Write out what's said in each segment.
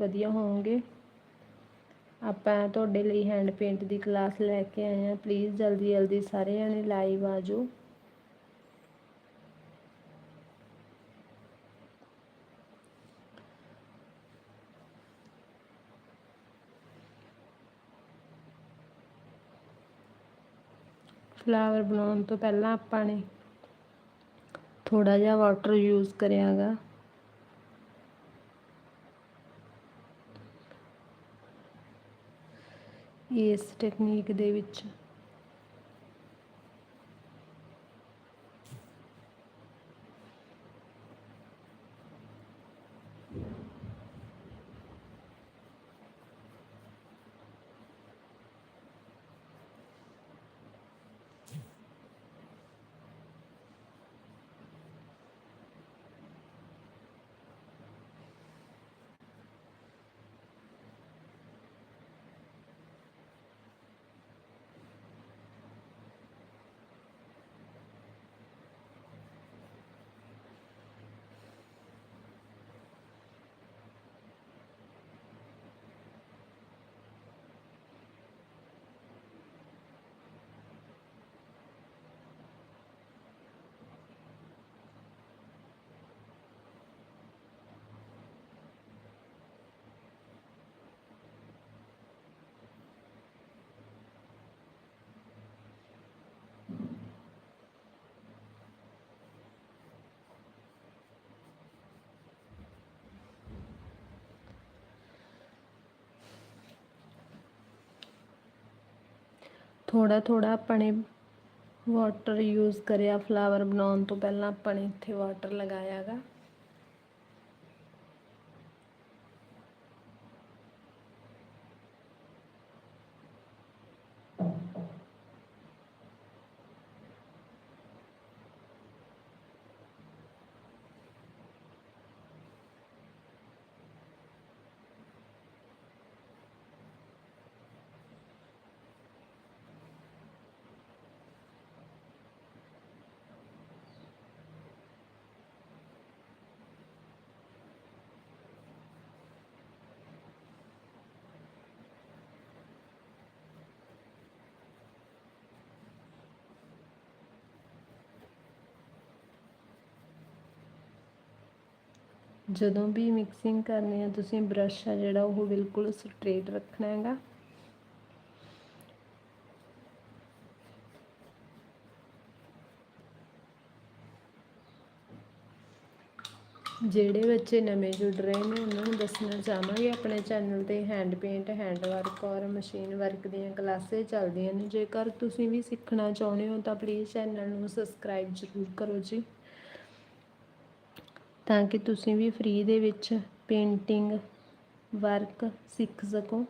ਵਧੀਆ ਹੋਵੋਗੇ ਆਪਾਂ ਤੁਹਾਡੇ ਲਈ ਹੈਂਡ ਪੇਂਟ ਦੀ ਕਲਾਸ ਲੈ ਕੇ ਆਏ ਹਾਂ। ਪਲੀਜ਼ ਜਲਦੀ ਜਲਦੀ ਸਾਰੇ ਜਣੇ ਲਾਈਵ ਆ ਜਾਓ। ਫਲਾਵਰ ਬਣਾਉਣ ਤੋਂ ਪਹਿਲਾਂ ਆਪਾਂ ਨੇ ਥੋੜਾ ਜਿਹਾ ਵਾਟਰ ਯੂਜ਼ ਕਰਿਆਗਾ। ਇਸ ਟੈਕਨੀਕ ਦੇ ਵਿੱਚ। ਥੋੜਾ ਥੋੜਾ ਆਪਾਂ ਨੇ ਵਾਟਰ ਯੂਜ਼ ਕਰਿਆ ਫਲਾਵਰ ਬਣਾਉਣ ਤੋਂ ਪਹਿਲਾਂ ਆਪਾਂ ਨੇ ਇੱਥੇ ਵਾਟਰ ਲਗਾਇਆਗਾ ਜਦੋਂ ਵੀ ਮਿਕਸਿੰਗ ਕਰਨੀ ਆ, ਤੁਸੀਂ ਬ੍ਰਸ਼ ਆ ਜਿਹੜਾ, ਉਹ ਬਿਲਕੁਲ ਸਟ੍ਰੇਟ ਰੱਖਣਾ ਹੈਗਾ। ਜਿਹੜੇ ਬੱਚੇ ਨਵੇਂ ਜੁੜ ਰਹੇ ਨੇ, ਉਹਨਾਂ ਨੂੰ ਦੱਸਣਾ ਚਾਹਾਂਗੇ, ਆਪਣੇ ਚੈਨਲ ਤੇ ਹੈਂਡ ਪੇਂਟ ਹੈਂਡ ਵਰਕ ਔਰ ਮਸ਼ੀਨ ਵਰਕ ਦੀਆਂ ਕਲਾਸੇ ਚੱਲਦੀਆਂ ਨੇ। ਜੇਕਰ ਤੁਸੀਂ ਵੀ ਸਿੱਖਣਾ ਚਾਹੁੰਦੇ ਹੋ, ਤਾਂ ਪਲੀਜ਼ ਚੈਨਲ ਨੂੰ ਸਬਸਕ੍ਰਾਈਬ ਜ਼ਰੂਰ ਕਰੋ ਜੀ। ਤਾਂ ਕਿ ਤੁਸੀਂ ਵੀ ਫ੍ਰੀ ਦੇ ਵਿੱਚ ਪੇਂਟਿੰਗ ਵਰਕ ਸਿੱਖ ਸਕੋ।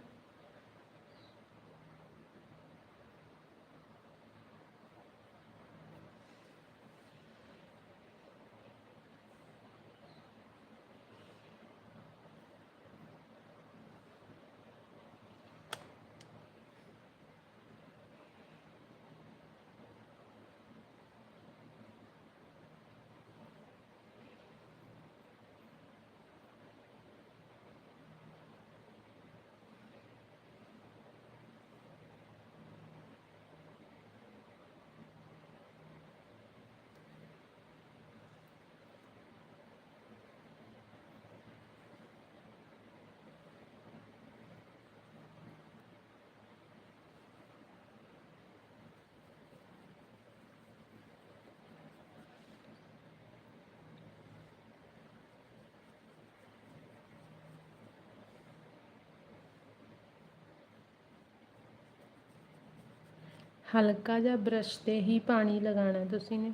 ਹਲਕਾ ਜਿਹਾ ਬ੍ਰਸ਼ ਤੇ ਹੀ ਪਾਣੀ ਲਗਾਉਣਾ ਤੁਸੀਂ ਨੇ।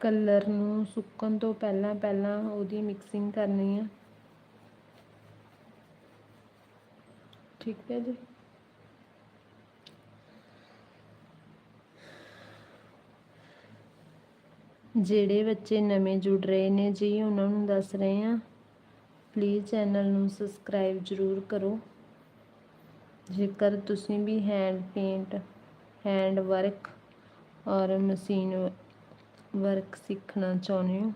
ਕਲਰ ਨੂੰ ਸੁੱਕਣ ਤੋਂ ਪਹਿਲਾਂ ਪਹਿਲਾਂ ਉਹਦੀ ਮਿਕਸਿੰਗ ਕਰਨੀ ਆ। ਠੀਕ ਹੈ ਜੀ। ਜਿਹੜੇ ਬੱਚੇ ਨਵੇਂ ਜੁੜ ਰਹੇ ਨੇ ਜੀ, ਉਹਨਾਂ ਨੂੰ ਦੱਸ ਰਹੇ ਹਾਂ। ਪਲੀਜ਼ ਚੈਨਲ ਨੂੰ ਸਬਸਕ੍ਰਾਈਬ ਜ਼ਰੂਰ ਕਰੋ। ਜੇਕਰ ਤੁਸੀਂ ਵੀ ਹੈਂਡ ਪੇਂਟ ਹੈਂਡ ਵਰਕ ਔਰ ਮਸ਼ੀਨ ਵਰਕ ਸਿੱਖਣਾ ਚਾਹੁੰਦੇ ਹੋ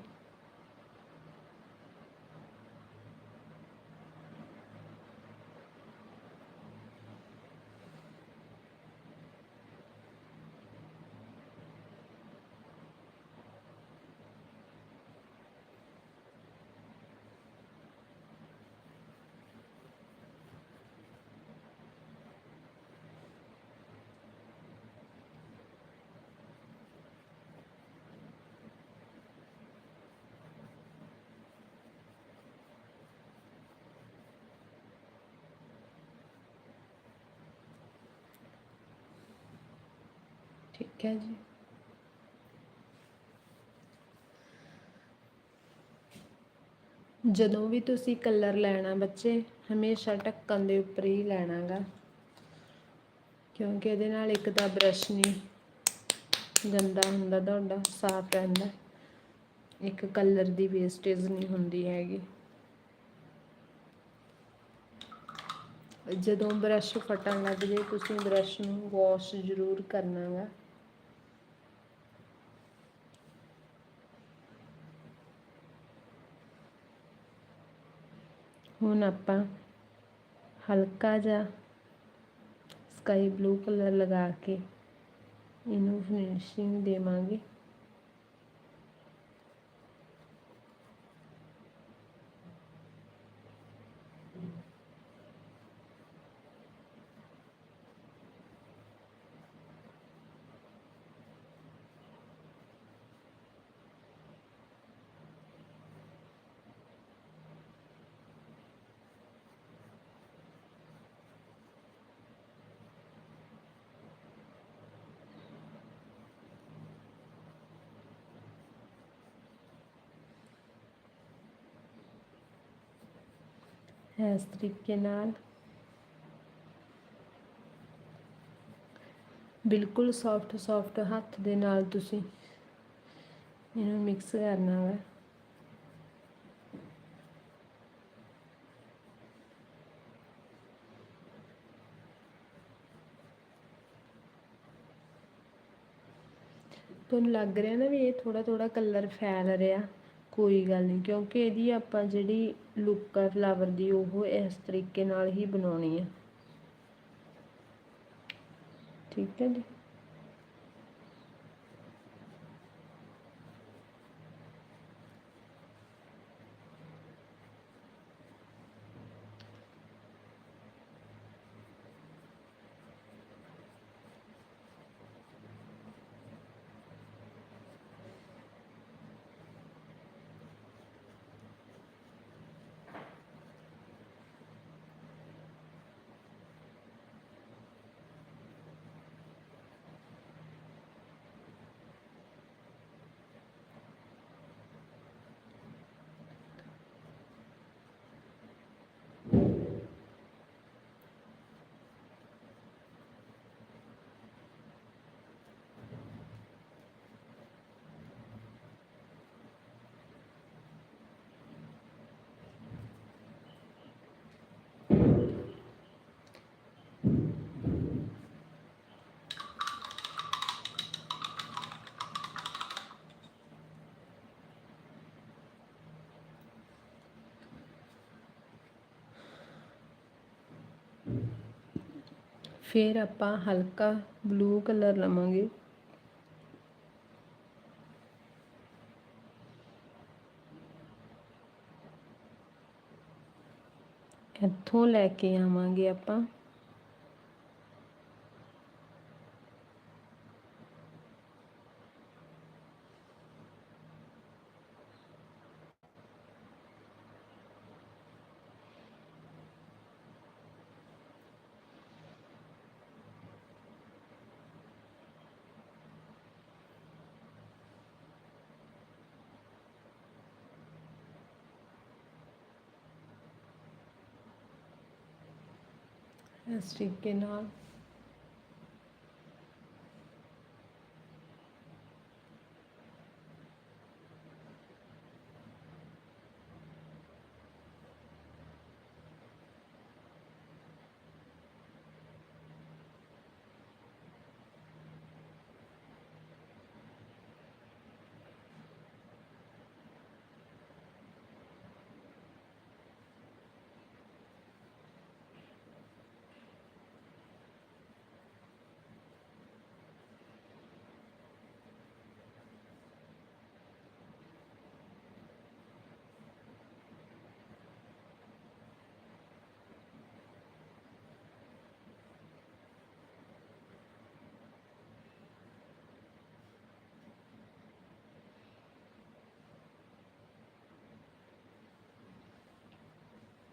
ਠੀਕ ਹੈ ਜੀ। ਜਦੋਂ ਵੀ ਤੁਸੀਂ ਕਲਰ ਲੈਣਾ ਬੱਚੇ, ਹਮੇਸ਼ਾ ਢੱਕਣ ਦੇ ਉੱਪਰ ਹੀ ਲੈਣਾਗਾ। ਕਿਉਂਕਿ ਇਹਦੇ ਨਾਲ ਇੱਕ ਤਾਂ ਬ੍ਰਸ਼ ਨਹੀਂ ਗੰਦਾ ਹੁੰਦਾ ਤੁਹਾਡਾ, ਸਾਫ਼ ਰਹਿੰਦਾ। ਇੱਕ ਕਲਰ ਦੀ ਵੇਸਟੇਜ ਨਹੀਂ ਹੁੰਦੀ ਹੈਗੀ। ਜਦੋਂ ਬ੍ਰਸ਼ ਫਟਣ ਲੱਗ ਜੇ, ਤੁਸੀਂ ਬ੍ਰਸ਼ ਨੂੰ ਵਾਸ਼ ਜ਼ਰੂਰ ਕਰਨਾਗਾ। ਹੁਣ ਆਪਾਂ ਹਲਕਾ ਜਿਹਾ ਸਕਾਈ ਬਲੂ ਕਲਰ ਲਗਾ ਕੇ ਇਹਨੂੰ ਫਿਨਿਸ਼ਿੰਗ ਦੇਵਾਂਗੇ। ਇਸ ਤਰੀਕੇ ਨਾਲ। ਬਿਲਕੁਲ ਸੌਫਟ ਸੌਫਟ ਹੱਥ ਦੇ ਨਾਲ ਤੁਸੀਂ ਇਹਨੂੰ ਮਿਕਸ ਕਰਨਾ ਹੈ ਤੁਹਾਨੂੰ ਲੱਗ ਰਿਹਾ ਨਾ ਵੀ ਇਹ ਥੋੜਾ ਥੋੜਾ ਕਲਰ ਫੈਲ ਰਿਹਾ। ਕੋਈ ਗੱਲ ਨਹੀਂ, ਕਿਉਂਕਿ ਇਹਦੀ ਆਪਾਂ ਜਿਹੜੀ ਲੁੱਕ ਆ ਫਲਾਵਰ ਦੀ, ਉਹ ਇਸ ਤਰੀਕੇ ਨਾਲ ਹੀ ਬਣਾਉਣੀ ਹੈ ਠੀਕ ਹੈ ਜੀ? ਫਿਰ ਆਪਾਂ ਹਲਕਾ ਬਲੂ ਕਲਰ ਲਵਾਂਗੇ। ਇੱਥੋਂ ਲੈ ਕੇ ਆਵਾਂਗੇ ਆਪਾਂ। ਇਸ ਤਰੀਕੇ ਨਾਲ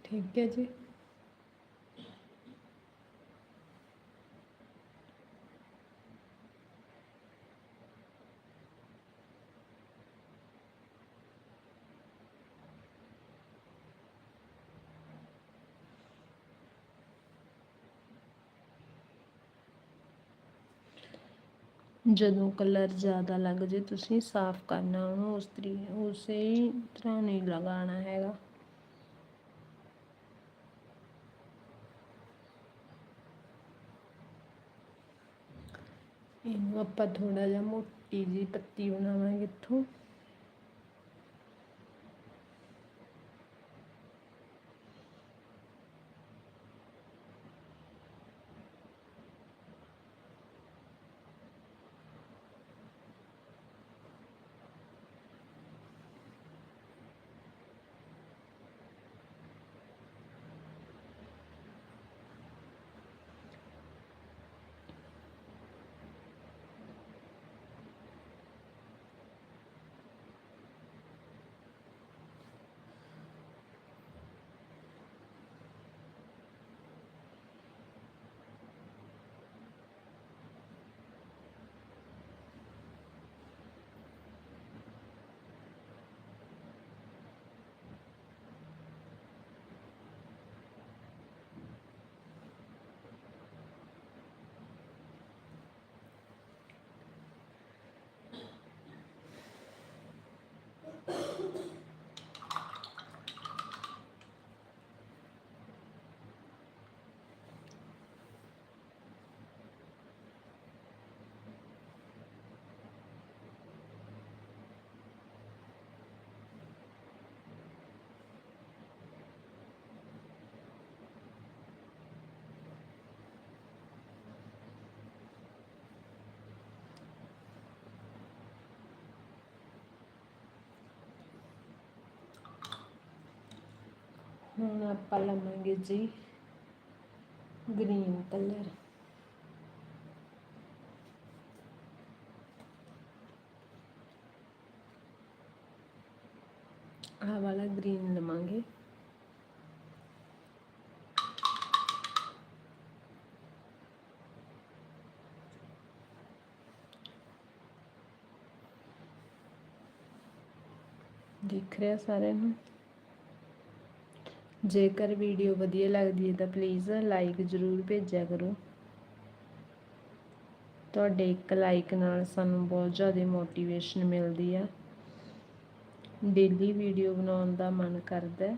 ठीक है जी। जो कलर ज़्यादा लग जाए तो साफ़ करना, उस तरी उस तरह नहीं लगाना है ਇਹਨੂੰ ਆਪਾਂ ਥੋੜਾ ਜਿਹਾ ਮੋਟੀ ਜੀ ਪੱਤੀ ਬਣਾਵਾਂਗੇ ਇੱਥੋਂ। ਹੁਣ ਆਪਾਂ ਲਵਾਂਗੇ ਜੀ ਗ੍ਰੀਨ ਕਲਰ ਆਹ ਵਾਲਾ ਗ੍ਰੀਨ ਲਵਾਂਗੇ। ਦਿਖ ਰਿਹਾ ਸਾਰਿਆਂ ਨੂੰ? ਜੇਕਰ ਵੀਡੀਓ ਵਧੀਆ ਲੱਗਦੀ ਹੈ ਤਾਂ ਪਲੀਜ਼ ਲਾਈਕ ਜ਼ਰੂਰ ਭੇਜਿਆ ਕਰੋ। ਤੁਹਾਡੇ ਇੱਕ ਲਾਈਕ ਨਾਲ ਸਾਨੂੰ ਬਹੁਤ ਜ਼ਿਆਦਾ ਮੋਟੀਵੇਸ਼ਨ ਮਿਲਦੀ ਆ। ਡੇਲੀ ਵੀਡੀਓ ਬਣਾਉਣ ਦਾ ਮਨ ਕਰਦਾ ਹੈ।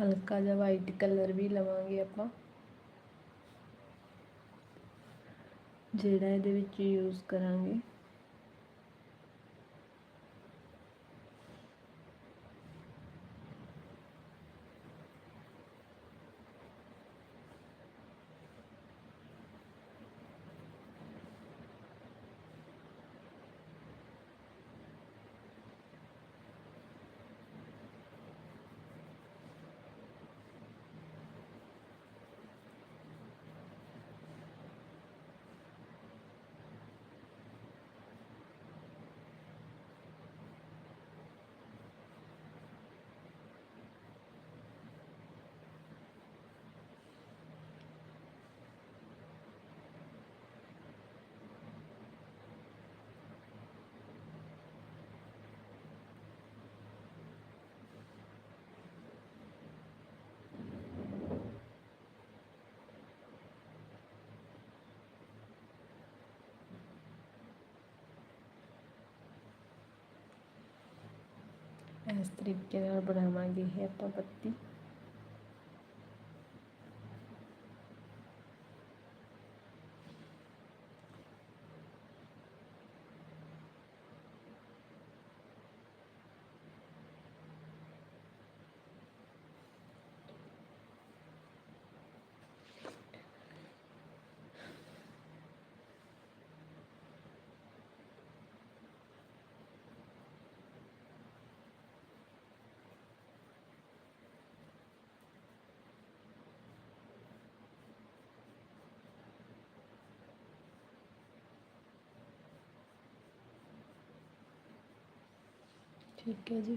ਹਲਕਾ ਜਿਹਾ ਵਾਈਟ ਕਲਰ ਵੀ ਲਵਾਂਗੇ ਆਪਾਂ। ਜਿਹੜਾ ਇਹਦੇ ਵਿੱਚ ਯੂਜ਼ ਕਰਾਂਗੇ। ਇਸ ਤਰੀਕੇ ਨਾਲ ਬਣਾਵਾਂਗੇ ਇਹ ਆਪਾਂ ਪੱਤੀ ਠੀਕ ਹੈ ਜੀ।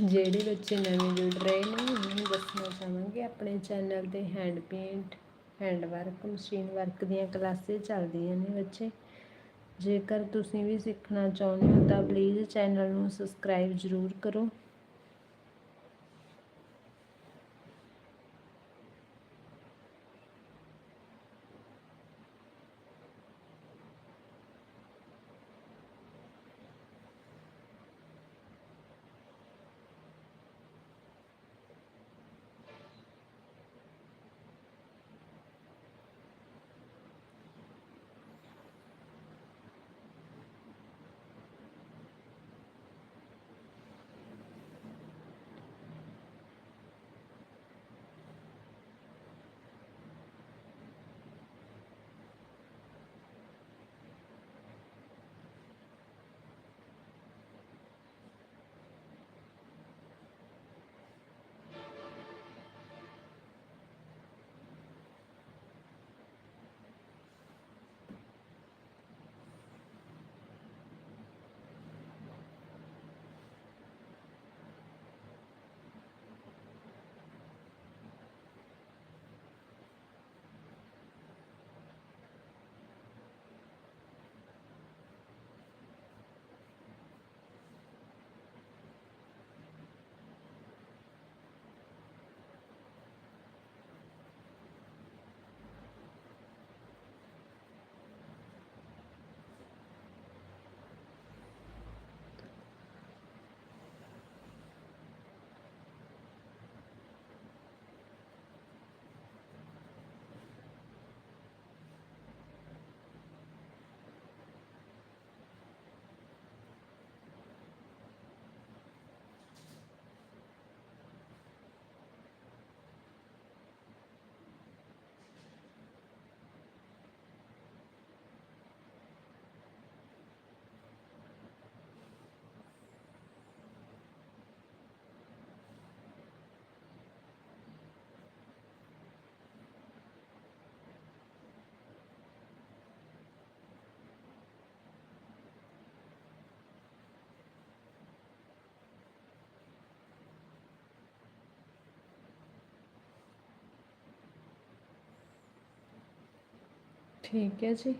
ਜਿਹੜੇ ਬੱਚੇ ਨਵੇਂ ਜੁੜ ਰਹੇ ਨੇ, ਉਹਨਾਂ ਨੂੰ ਦੱਸਣਾ ਚਾਹਾਂਗੇ। ਆਪਣੇ ਚੈਨਲ ਤੇ hand paint hand work machine work ਦੀਆਂ ਕਲਾਸਾਂ ਚੱਲਦੀਆਂ ਨੇ ਬੱਚੇ। ਜੇਕਰ ਤੁਸੀਂ ਵੀ ਸਿੱਖਣਾ ਚਾਹੁੰਦੇ ਹੋ ਤਾਂ ਪਲੀਜ਼ ਚੈਨਲ ਨੂੰ ਸਬਸਕ੍ਰਾਈਬ ਜ਼ਰੂਰ ਕਰੋ। ਠੀਕ ਹੈ ਜੀ।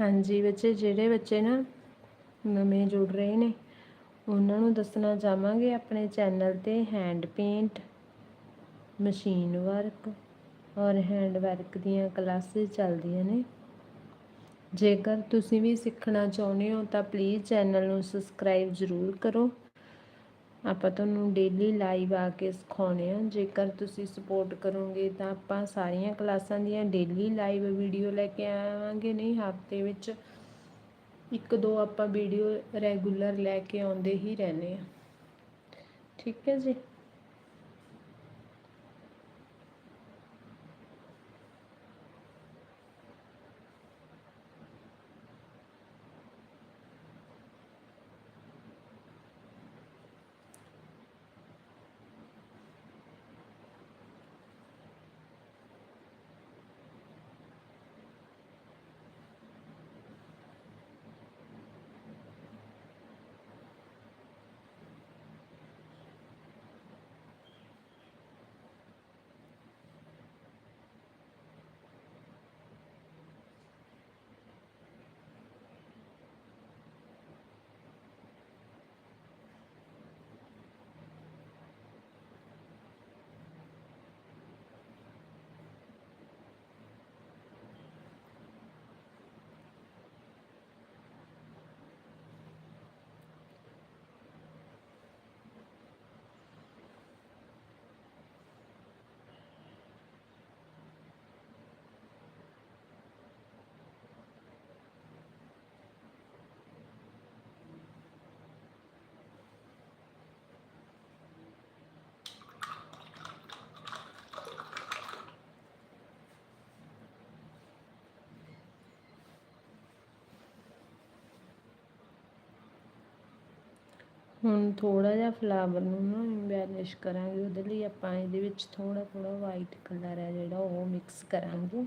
ਹਾਂਜੀ, ਬੱਚੇ ਜਿਹੜੇ ਬੱਚੇ ਨਾ ਨਵੇਂ ਜੁੜ ਰਹੇ ਨੇ, ਉਹਨਾਂ ਨੂੰ ਦੱਸਣਾ ਚਾਹਾਂਗੇ ਆਪਣੇ ਚੈਨਲ ਤੇ ਹੈਂਡ ਪੇਂਟ ਮਸ਼ੀਨ ਵਰਕ ਔਰ ਹੈਂਡ ਵਰਕ ਦੀਆਂ ਕਲਾਸਿਸ ਚੱਲਦੀਆਂ ਨੇ। ਜੇਕਰ ਤੁਸੀਂ ਵੀ ਸਿੱਖਣਾ ਚਾਹੁੰਦੇ ਹੋ ਤਾਂ ਪਲੀਜ਼ ਚੈਨਲ ਨੂੰ ਸਬਸਕ੍ਰਾਈਬ ਜ਼ਰੂਰ ਕਰੋ। ਆਪਾਂ ਤੁਹਾਨੂੰ ਡੇਲੀ ਲਾਈਵ ਆ ਕੇ ਸਿਖਾਉਣੇ ਆ। ਜੇਕਰ ਤੁਸੀਂ ਸਪੋਰਟ ਕਰੋਗੇ ਤਾਂ ਆਪਾਂ ਸਾਰੀਆਂ ਕਲਾਸਾਂ ਦੀਆਂ ਡੇਲੀ ਲਾਈਵ ਵੀਡੀਓ ਲੈ ਕੇ ਆਵਾਂਗੇ। ਨਹੀਂ, ਹਫ਼ਤੇ ਵਿੱਚ ਇੱਕ ਦੋ ਆਪਾਂ ਵੀਡੀਓ ਰੈਗੂਲਰ ਲੈ ਕੇ ਆਉਂਦੇ ਹੀ ਰਹਿੰਦੇ ਆ। ਠੀਕ ਹੈ ਜੀ? ਹੁਣ ਥੋੜਾ ਜਿਹਾ ਫਲਾਵਰ ਨੂੰ ਨਾ ਐਮਬੈਲਿਸ਼ ਕਰਾਂਗੇ, ਉਹਦੇ ਲਈ ਆਪਾਂ ਇਹਦੇ ਵਿੱਚ ਥੋੜਾ ਥੋੜਾ ਵਾਈਟ ਕਲਰ ਹੈ ਜਿਹੜਾ ਉਹ ਮਿਕਸ ਕਰਾਂਗੇ।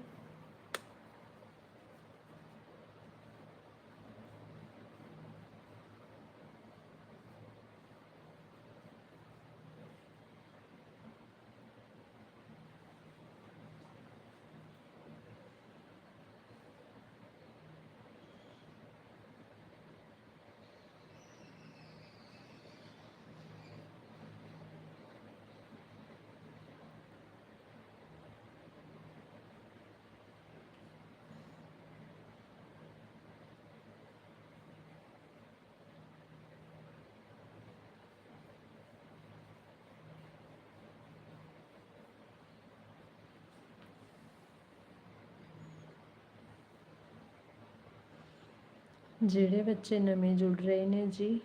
ਜਿਹੜੇ ਬੱਚੇ ਨਵੇਂ ਜੁੜ ਰਹੇ ਨੇ ਜੀ,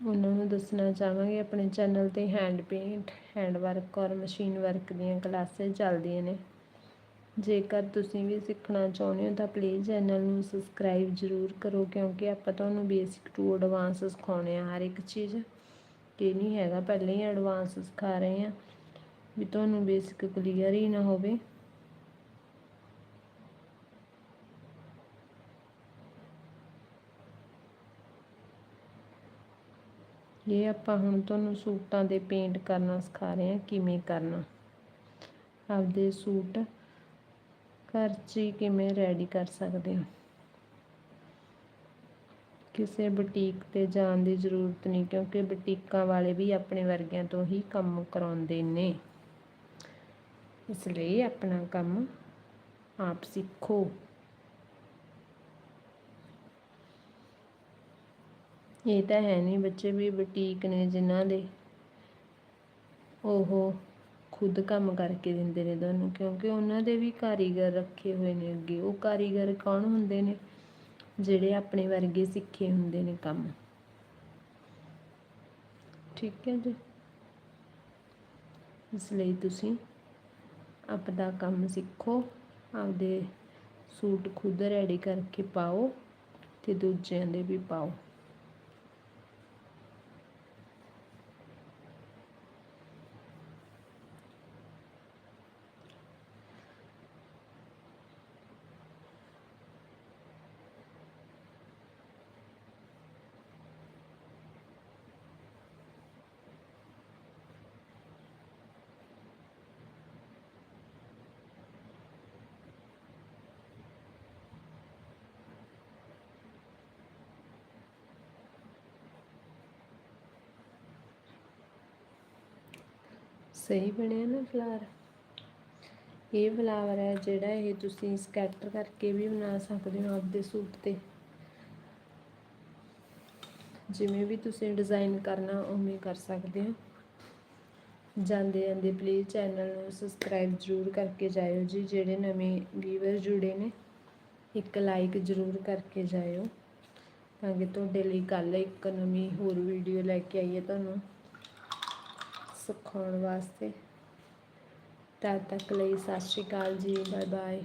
ਉਹਨਾਂ ਨੂੰ ਦੱਸਣਾ ਚਾਹਾਂਗੇ, ਆਪਣੇ ਚੈਨਲ ਤੇ ਹੈਂਡ ਪੇਂਟ ਹੈਂਡ ਵਰਕ ਔਰ ਮਸ਼ੀਨ ਵਰਕ ਦੀਆਂ ਕਲਾਸਾਂ ਚੱਲਦੀਆਂ ਨੇ। ਜੇਕਰ ਤੁਸੀਂ ਵੀ ਸਿੱਖਣਾ ਚਾਹੁੰਦੇ ਹੋ ਤਾਂ ਪਲੀਜ਼ ਚੈਨਲ ਨੂੰ ਸਬਸਕ੍ਰਾਈਬ ਜ਼ਰੂਰ ਕਰੋ, ਕਿਉਂਕਿ ਆਪਾਂ ਤੁਹਾਨੂੰ ਬੇਸਿਕ ਟੂ ਐਡਵਾਂਸ ਸਿਖਾਉਣੇ ਆ, ਹਰ ਇੱਕ ਚੀਜ਼। ਇਹ ਨਹੀਂ ਹੈਗਾ, ਪਹਿਲਾਂ ਹੀ ਐਡਵਾਂਸ ਸਿਖਾ ਰਹੇ ਆ, ਵੀ ਤੁਹਾਨੂੰ ਬੇਸਿਕ ਕਲੀਅਰ ਹੀ ਨਾ ਹੋਵੇ। ਇਹ ਆਪਾਂ ਹੁਣ ਤੁਹਾਨੂੰ ਸੂਟਾਂ ਦੇ ਪੇਂਟ ਕਰਨਾ ਸਿਖਾ ਰਹੇ ਹਾਂ, ਕਿਵੇਂ ਕਰਨਾ? ਆਪਦੇ ਸੂਟ ਘਰ 'ਚ ਹੀ ਕਿਵੇਂ ਰੈਡੀ ਕਰ ਸਕਦੇ ਹੋ? ਕਿਸੇ ਬੁਟੀਕ ਤੇ ਜਾਣ ਦੀ ਜ਼ਰੂਰਤ ਨਹੀਂ, ਕਿਉਂਕਿ ਬੁਟੀਕਾਂ ਵਾਲੇ ਵੀ ਆਪਣੇ ਵਰਗਿਆਂ ਤੋਂ ਹੀ ਕੰਮ ਕਰਾਉਂਦੇ ਨੇ। ਇਸ ਲਈ ਆਪਣਾ ਕੰਮ ਆਪ ਸਿੱਖੋ। ਇਹ ਤਾਂ ਹੈ ਨਹੀਂ ਬੱਚੇ ਵੀ ਬੁਟੀਕ ਨੇ ਜਿਨ੍ਹਾਂ ਦੇ। ਉਹ ਖੁਦ ਕੰਮ ਕਰਕੇ ਦਿੰਦੇ ਨੇ ਤੁਹਾਨੂੰ ਕਿਉਂਕਿ ਉਹਨਾਂ ਦੇ ਵੀ ਕਾਰੀਗਰ ਰੱਖੇ ਹੋਏ ਨੇ ਅੱਗੇ। ਉਹ ਕਾਰੀਗਰ ਕੌਣ ਹੁੰਦੇ ਨੇ? ਜਿਹੜੇ ਆਪਣੇ ਵਰਗੇ ਸਿੱਖੇ ਹੁੰਦੇ ਨੇ ਕੰਮ। ਠੀਕ ਹੈ ਜੀ। ਇਸ ਲਈ ਤੁਸੀਂ ਆਪਦਾ ਕੰਮ ਸਿੱਖੋ, ਆਪਦੇ ਸੂਟ ਖੁਦ ਰੈਡੀ ਕਰਕੇ ਪਾਓ ਤੇ ਦੂਜਿਆਂ ਦੇ ਵੀ ਪਾਓ। ਸਹੀ ਬਣਿਆ ਨਾ ਫਲਾਰ? ਇਹ ਫਲਾਵਰ ਹੈ ਜਿਹੜਾ ਇਹ ਤੁਸੀਂ ਸਕੈਟਰ ਕਰਕੇ ਵੀ ਬਣਾ ਸਕਦੇ ਹੋ ਆਪਦੇ ਸੂਟ ਤੇ। ਜਿਵੇਂ ਵੀ ਤੁਸੀਂ ਡਿਜ਼ਾਈਨ ਕਰਨਾ ਉਵੇਂ ਕਰ ਸਕਦੇ ਹੋ। ਜਾਂਦੇ ਜਾਂਦੇ ਪਲੀਜ਼ ਚੈਨਲ ਨੂੰ ਸਬਸਕ੍ਰਾਈਬ ਜ਼ਰੂਰ ਕਰਕੇ ਜਾਇਓ ਜੀ, ਜਿਹੜੇ ਨਵੇਂ ਵੀਵਰ ਜੁੜੇ ਨੇ। ਇੱਕ ਲਾਈਕ ਜ਼ਰੂਰ ਕਰਕੇ ਜਾਇਓ। ਤਾਂ ਕਿ ਤੁਹਾਡੇ ਲਈ ਕੱਲ ਇੱਕ ਨਵੀਂ ਹੋਰ ਵੀਡੀਓ ਲੈ ਕੇ ਆਈਏ ਤੁਹਾਨੂੰ। ਸਿਖਾਉਣ ਵਾਸਤੇ। ਤਦ ਤੱਕ ਲਈ ਸਤਿ ਸ਼੍ਰੀ ਅਕਾਲ ਜੀ ਬਾਏ ਬਾਏ